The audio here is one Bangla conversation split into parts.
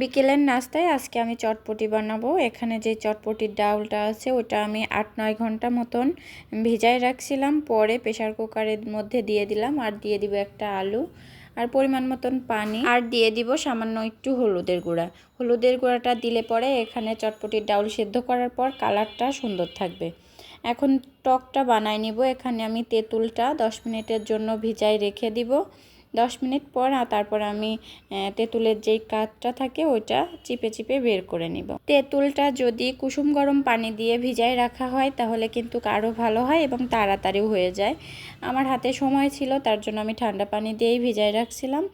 বিকেলের নাস্তায় আজকে আমি চটপটি বানাবো। এখানে যে চটপটির ডাউলটা আছে, ওটা আমি আট নয় ঘণ্টা মতন ভিজায় রাখছিলাম। পরে প্রেশার কুকারের মধ্যে দিয়ে দিলাম আর দিয়ে দিব একটা আলু আর পরিমাণ মতন পানি। আর দিয়ে দিব সামান্য একটু হলুদের গুঁড়া। হলুদের গুঁড়াটা দিলে পরে এখানে চটপটির ডাউল সেদ্ধ করার পর কালারটা সুন্দর থাকবে। এখন টকটা বানাই নিব। এখানে আমি তেঁতুলটা দশ মিনিটের জন্য ভিজায় রেখে দিব। দশ মিনিট পর তারপর আমি তেঁতুলের যেই কাঠটা থাকে ওইটা চিপে চিপে বের করে নিব। তেঁতুলটা যদি কুসুম গরম পানি দিয়ে ভিজায় রাখা হয়, তাহলে কিন্তু আরও ভালো হয় এবং তাড়াতাড়িও হয়ে যায়। আমার হাতে সময় ছিল, তার জন্য আমি ঠান্ডা পানি দিয়েই ভিজায় রাখছিলাম।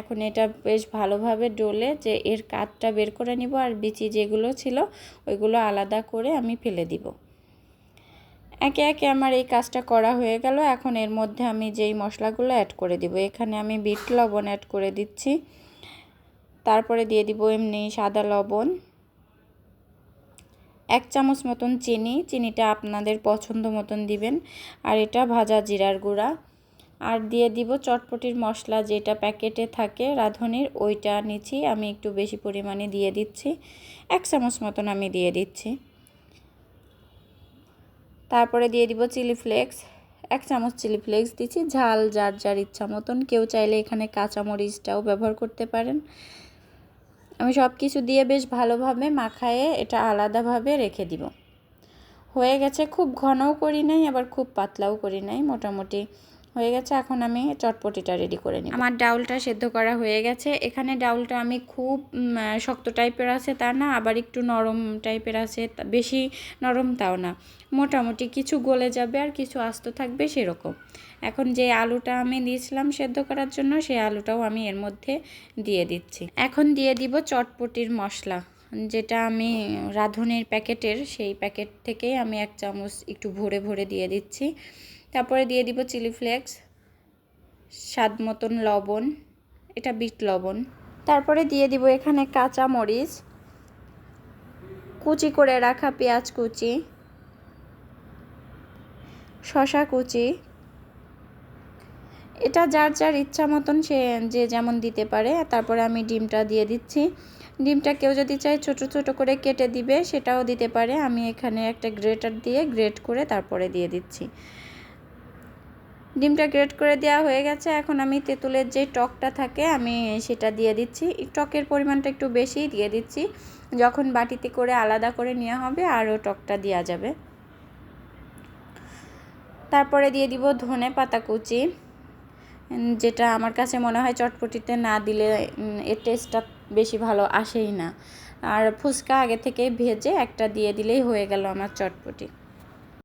এখন এটা বেশ ভালোভাবে ডলে যে এর কাঠটা বের করে নিব আর বিচি যেগুলো ছিল, ওইগুলো আলাদা করে আমি ফেলে দিব। একে একে আমার এই কাজটা করা হয়ে গেল। এখন এর মধ্যে আমি যেই মশলাগুলো অ্যাড করে দিব, এখানে আমি বিট লবণ অ্যাড করে দিচ্ছি। তারপরে দিয়ে দিব এমনি সাদা লবণ। এক চামচ মতন চিনি, চিনিটা আপনাদের পছন্দ মতন দিবেন। আর এটা ভাজা জিরার গুঁড়া। আর দিয়ে দিব চটপটির মশলা যেটা প্যাকেটে থাকে রাঁধুনির, ওইটা নিচ্ছি। আমি একটু বেশি পরিমাণে দিয়ে দিচ্ছি। এক চামচ মতন আমি দিয়ে দিচ্ছি। তারপরে দিয়ে দিব চিলি ফ্লেক্স। এক চামচ চিলি ফ্লেক্স দিচ্ছি। ঝাল যার যার ইচ্ছা মতন। কেউ চাইলে এখানে কাঁচামরিচটাও ব্যবহার করতে পারেন। আমি সব কিছু দিয়ে বেশ ভালোভাবে মাখায়ে এটা আলাদাভাবে রেখে দিব। হয়ে গেছে। খুব ঘনও করি নাই, আবার খুব পাতলাও করি নাই। মোটামুটি হয়ে গেছে, এখন আমি চটপটিটা রেডি করে নিই আমার ডাউলটা সেদ্ধ করা হয়ে গেছে। এখানে ডাউলটা আমি খুব শক্ত টাইপের আছে তা না, আবার একটু নরম টাইপের আছে বেশি নরম তাও না। মোটামুটি কিছু গলে যাবে আর কিছু আস্ত থাকবে সেরকম। এখন যে আলুটা আমি দিয়েছিলাম সেদ্ধ করার জন্য, সেই আলুটাও আমি এর মধ্যে দিয়ে দিচ্ছি। এখন দিয়ে দিব চটপটির মশলা, যেটা আমি রাঁধুনির প্যাকেটের, সেই প্যাকেট থেকেই আমি এক চামচ একটু ভরে ভরে দিয়ে দিচ্ছি। তারপরে দিয়ে দিব চিলি ফ্লেক্স, স্বাদ মতন লবণ, এটা বিট লবণ। তারপরে দিয়ে দিব এখানে কাঁচা মরিচ, কুচি করে রাখা পেঁয়াজ কুচি শশা কুচি। এটা যার যার ইচ্ছা মতন সে যে যেমন দিতে পারে। তারপরে আমি ডিমটা দিয়ে দিচ্ছি। ডিমটা কেউ যদি চায় ছোট ছোট করে কেটে দিবে, সেটাও দিতে পারে। আমি এখানে একটা গ্রেটার দিয়ে গ্রেট করে তারপরে দিয়ে দিচ্ছি। ডিমটা গ্রেট করে দেওয়া হয়ে গেছে। এখন আমি তেঁতুলের যে টকটা থাকে, আমি সেটা দিয়ে দিচ্ছি। টকের পরিমাণটা একটু বেশিই দিয়ে দিচ্ছি। যখন বাটিতে করে আলাদা করে নেওয়া হবে আরও টকটা দেওয়া যাবে। তারপরে দিয়ে দিব ধনে পাতা কুচি। যেটা আমার কাছে মনে হয় চটপটিতে না দিলে এর টেস্টটা বেশি ভালো আসেই না। আর ফুচকা আগে থেকে ভেজে একটা দিয়ে দিলেই হয়ে গেল আমার চটপটি।